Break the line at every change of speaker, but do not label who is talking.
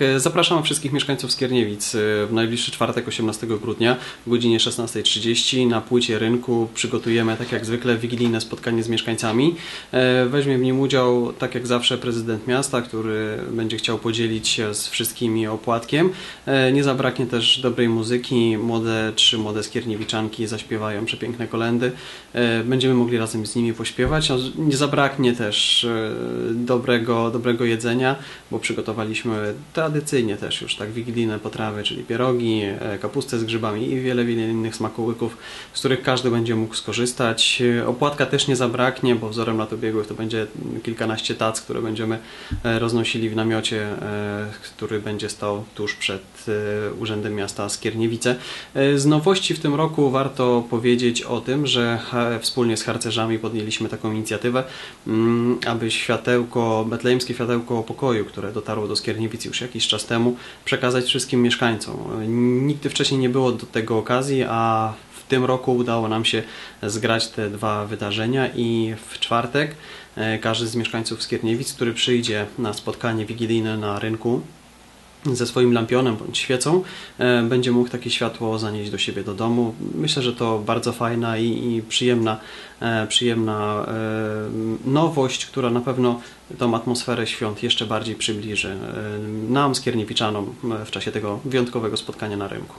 E, Zapraszam wszystkich mieszkańców Skierniewic e, w najbliższy czwartek 18 grudnia o godzinie 16.30 na płycie rynku przygotujemy tak jak zwykle wigilijne spotkanie z mieszkańcami. E, Weźmie w nim udział tak jak zawsze prezydent miasta, który będzie chciał podzielić się z wszystkimi opłatkiem. Nie zabraknie też dobrej muzyki. Młode trzy młode skierniewiczanki zaśpiewają przepiękne kolendy. Będziemy mogli razem z nimi pośpiewać. No, Nie zabraknie też dobrego, dobrego jedzenia, bo przygotowaliśmy tradycyjnie też już tak wigilijne potrawy, czyli pierogi, e, kapustę z grzybami i wiele, wiele innych smakołyków, z których każdy będzie mógł skorzystać. E, Opłatka też nie zabraknie, bo wzorem lat ubiegłych to będzie kilkanaście tac, które będziemy e, roznosili w namiocie, który będzie stał tuż przed Urzędem Miasta Skierniewice. Z nowości w tym roku warto powiedzieć o tym, że wspólnie z harcerzami podjęliśmy taką inicjatywę, mm, aby światełko, betlejemskie światełko pokoju, które dotarło do Skierniewic już jakiś czas temu, przekazać wszystkim mieszkańcom. Nigdy wcześniej nie było do tego okazji, a w tym roku udało nam się zgrać te dwa wydarzenia i w czwartek e, każdy z mieszkańców Skierniewic, który przyjdzie na spotkanie wigilijne na rynku, ze swoim lampionem bądź świecą e, będzie mógł takie światło zanieść do siebie do domu. Myślę, że to bardzo fajna i, i przyjemna, e, przyjemna e, nowość, która na pewno tą atmosferę świąt jeszcze bardziej przybliży nam, Skierniewiczanom, w czasie tego wyjątkowego spotkania na rynku.